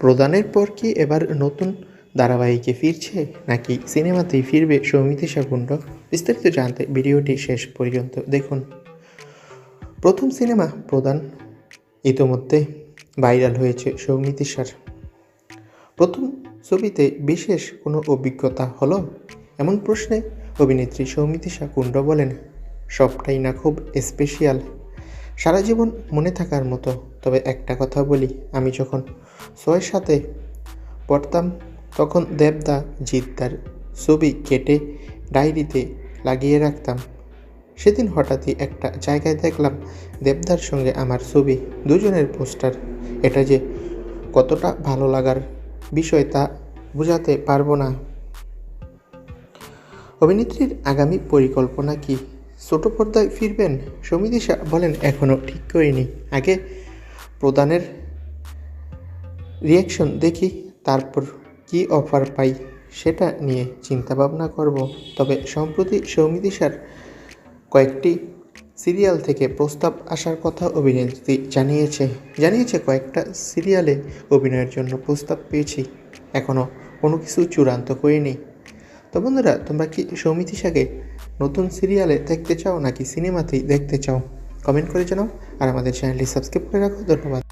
প্রদানের পর কি এবার নতুন ধারাবাহিকে ফিরছে, নাকি সিনেমাতেই ফিরবে সৌমিতি কুণ্ড বিস্তারিত জানতে ভিডিওটি শেষ পর্যন্ত দেখুন। প্রথম সিনেমা প্রদান ইতোমধ্যে ভাইরাল হয়েছে সৌমিতিশার প্রথম ছবিতে বিশেষ কোনো অভিজ্ঞতা হলো? এমন প্রশ্নে অভিনেত্রী সৌমিতিশা কুণ্ড বলেন, সবটাই না খুব স্পেশাল সারা জীবন মনে থাকার মতো, তবে একটা কথা বলি, আমি যখন ছয় সাথে পড়তাম, তখন দেবদা জিদ্দার ছবি কেটে ডায়েরিতে লাগিয়ে রাখতাম। সেদিন হঠাৎই একটা জায়গায় দেখলাম দেবদার সঙ্গে আমার ছবি, দুজনের পোস্টার। এটা যে কতটা ভালো লাগার বিষয় তা বোঝাতে পারব না। অভিনেত্রীর আগামী পরিকল্পনা কি? ছোট পর্দায় ফিরবেন? সমিতিশা বলেন এখনও ঠিক করিনি। আগে প্রদানের রিয়াকশন দেখি, তারপর কি অফার পাই সেটা নিয়ে চিন্তাভাবনা করব। তবে সম্প্রতি সৌমিতিশার কয়েকটি সিরিয়াল থেকে প্রস্তাব আসার কথা অভিনেত্রী জানিয়েছে। জানিয়েছে, কয়েকটা সিরিয়ালে অভিনয়ের জন্য প্রস্তাব পেয়েছি। এখনও কোনো কিছু চূড়ান্ত করিনি। তো বন্ধুরা, তোমরা কি সৌমিতি শাকে নতুন সিরিয়ালে দেখতে চাও নাকি সিনেমাতেই দেখতে চাও? কমেন্ট করে জানাও আর আমাদের চ্যানেলটি সাবস্ক্রাইব করে রাখো। ধন্যবাদ।